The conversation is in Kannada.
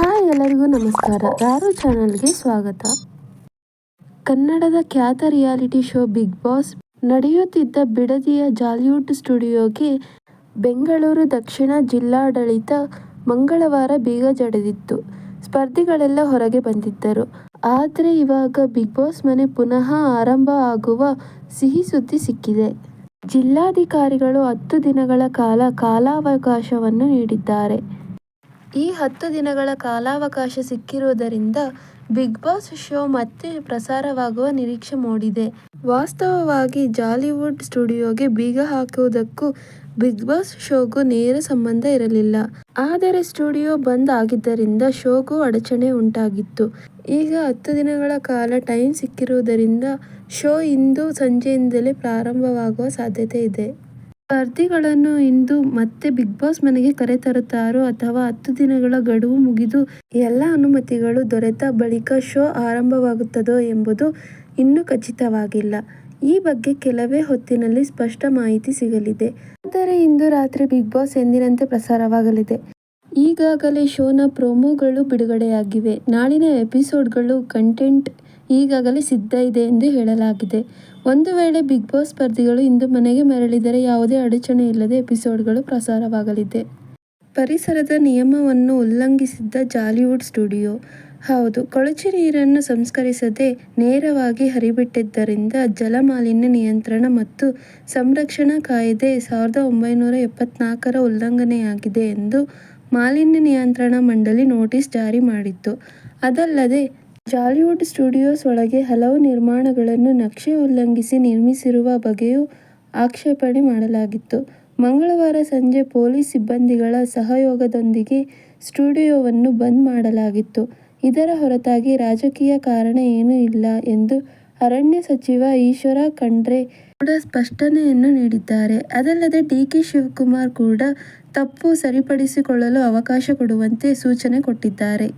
ಹಾಯ್ ಎಲ್ಲರಿಗೂ ನಮಸ್ಕಾರ. ರಾರು ಚಾನಲ್ಗೆ ಸ್ವಾಗತ. ಕನ್ನಡದ ಖ್ಯಾತ ರಿಯಾಲಿಟಿ ಶೋ ಬಿಗ್ ಬಾಸ್ ನಡೆಯುತ್ತಿದ್ದ ಬಿಡದಿಯ ಜಾಲಿವುಡ್ ಸ್ಟುಡಿಯೋಗೆ ಬೆಂಗಳೂರು ದಕ್ಷಿಣ ಜಿಲ್ಲಾಡಳಿತ ಮಂಗಳವಾರ ಬೀಗ ಜಡೆದಿತ್ತು. ಸ್ಪರ್ಧಿಗಳೆಲ್ಲ ಹೊರಗೆ ಬಂದಿದ್ದರು. ಆದರೆ ಇವಾಗ ಬಿಗ್ ಬಾಸ್ ಮನೆ ಪುನಃ ಆರಂಭ ಆಗುವ ಸಿಹಿ ಸುದ್ದಿ ಸಿಕ್ಕಿದೆ. ಜಿಲ್ಲಾಧಿಕಾರಿಗಳು ಹತ್ತು ದಿನಗಳ ಕಾಲ ಕಾಲಾವಕಾಶವನ್ನು ನೀಡಿದ್ದಾರೆ. ಈ ಹತ್ತು ದಿನಗಳ ಕಾಲಾವಕಾಶ ಸಿಕ್ಕಿರುವುದರಿಂದ ಬಿಗ್ ಬಾಸ್ ಶೋ ಮತ್ತೆ ಪ್ರಸಾರವಾಗುವ ನಿರೀಕ್ಷೆ ಮೂಡಿದೆ. ವಾಸ್ತವವಾಗಿ ಜಾಲಿವುಡ್ ಸ್ಟುಡಿಯೋಗೆ ಬೀಗ ಹಾಕುವುದಕ್ಕೂ ಬಿಗ್ ಬಾಸ್ ಶೋಗೂ ನೇರ ಸಂಬಂಧ ಇರಲಿಲ್ಲ. ಆದರೆ ಸ್ಟುಡಿಯೋ ಬಂದ್ ಆಗಿದ್ದರಿಂದ ಶೋಗೂ ಅಡಚಣೆ ಉಂಟಾಗಿತ್ತು. ಈಗ ಹತ್ತು ದಿನಗಳ ಕಾಲ ಟೈಮ್ ಸಿಕ್ಕಿರುವುದರಿಂದ ಶೋ ಇಂದು ಸಂಜೆಯಿಂದಲೇ ಪ್ರಾರಂಭವಾಗುವ ಸಾಧ್ಯತೆ ಇದೆ. ಸ್ಪರ್ಧಿಗಳನ್ನು ಇಂದು ಮತ್ತೆ ಬಿಗ್ ಬಾಸ್ ಮನೆಗೆ ಕರೆತರುತ್ತಾರೋ ಅಥವಾ ಹತ್ತು ದಿನಗಳ ಗಡುವು ಮುಗಿದು ಎಲ್ಲ ಅನುಮತಿಗಳು ದೊರೆತ ಬಳಿಕ ಶೋ ಆರಂಭವಾಗುತ್ತದೋ ಎಂಬುದು ಇನ್ನೂ ಖಚಿತವಾಗಿಲ್ಲ. ಈ ಬಗ್ಗೆ ಕೆಲವೇ ಹೊತ್ತಿನಲ್ಲಿ ಸ್ಪಷ್ಟ ಮಾಹಿತಿ ಸಿಗಲಿದೆ. ಆದರೆ ಇಂದು ರಾತ್ರಿ ಬಿಗ್ ಬಾಸ್ ಎಂದಿನಂತೆ ಪ್ರಸಾರವಾಗಲಿದೆ. ಈಗಾಗಲೇ ಶೋನ ಪ್ರೋಮೋಗಳು ಬಿಡುಗಡೆಯಾಗಿವೆ. ನಾಳಿನ ಎಪಿಸೋಡ್ಗಳು ಕಂಟೆಂಟ್ ಈಗಾಗಲೇ ಸಿದ್ಧ ಇದೆ ಎಂದು ಹೇಳಲಾಗಿದೆ. ಒಂದು ವೇಳೆ ಬಿಗ್ ಬಾಸ್ ಸ್ಪರ್ಧಿಗಳು ಇಂದು ಮನೆಗೆ ಮರಳಿದರೆ ಯಾವುದೇ ಅಡಚಣೆ ಇಲ್ಲದೆ ಎಪಿಸೋಡ್ಗಳು ಪ್ರಸಾರವಾಗಲಿದೆ. ಪರಿಸರದ ನಿಯಮವನ್ನು ಉಲ್ಲಂಘಿಸಿದ್ದ ಜಾಲಿವುಡ್ ಸ್ಟುಡಿಯೋ. ಹೌದು, ಕೊಳಚೆ ನೀರನ್ನು ಸಂಸ್ಕರಿಸದೆ ನೇರವಾಗಿ ಹರಿಬಿಟ್ಟಿದ್ದರಿಂದ ಜಲಮಾಲಿನ್ಯ ನಿಯಂತ್ರಣ ಮತ್ತು ಸಂರಕ್ಷಣಾ ಕಾಯ್ದೆ ಸಾವಿರದ ಒಂಬೈನೂರ ಎಪ್ಪತ್ನಾಲ್ಕರ ಉಲ್ಲಂಘನೆಯಾಗಿದೆ ಎಂದು ಮಾಲಿನ್ಯ ನಿಯಂತ್ರಣ ಮಂಡಳಿ ನೋಟಿಸ್ ಜಾರಿ ಮಾಡಿತ್ತು. ಅದಲ್ಲದೆ ಜಾಲಿವುಡ್ ಸ್ಟುಡಿಯೋಸ್ ಒಳಗೆ ಹಲವು ನಿರ್ಮಾಣಗಳನ್ನು ನಕ್ಷೆ ಉಲ್ಲಂಘಿಸಿ ನಿರ್ಮಿಸಿರುವ ಬಗ್ಗೆಯೂ ಆಕ್ಷೇಪಣೆ ಮಾಡಲಾಗಿತ್ತು ಮಂಗಳವಾರ ಸಂಜೆ ಪೊಲೀಸ್ ಸಿಬ್ಬಂದಿಗಳ ಸಹಯೋಗದೊಂದಿಗೆ ಸ್ಟುಡಿಯೋವನ್ನು ಬಂದ್ ಮಾಡಲಾಗಿತ್ತು ಇದರ ಹೊರತಾಗಿ ರಾಜಕೀಯ ಕಾರಣ ಏನೂ ಇಲ್ಲ ಎಂದು ಅರಣ್ಯ ಸಚಿವ ಈಶ್ವರ ಖಂಡ್ರೆ ಕೂಡ ಸ್ಪಷ್ಟನೆಯನ್ನು ನೀಡಿದ್ದಾರೆ ಅದಲ್ಲದೆ ಡಿ. ಕೆ. ಶಿವಕುಮಾರ್ ಕೂಡ ತಪ್ಪು ಸರಿಪಡಿಸಿಕೊಳ್ಳಲು ಅವಕಾಶ ಕೊಡುವಂತೆ ಸೂಚನೆ ಕೊಟ್ಟಿದ್ದಾರೆ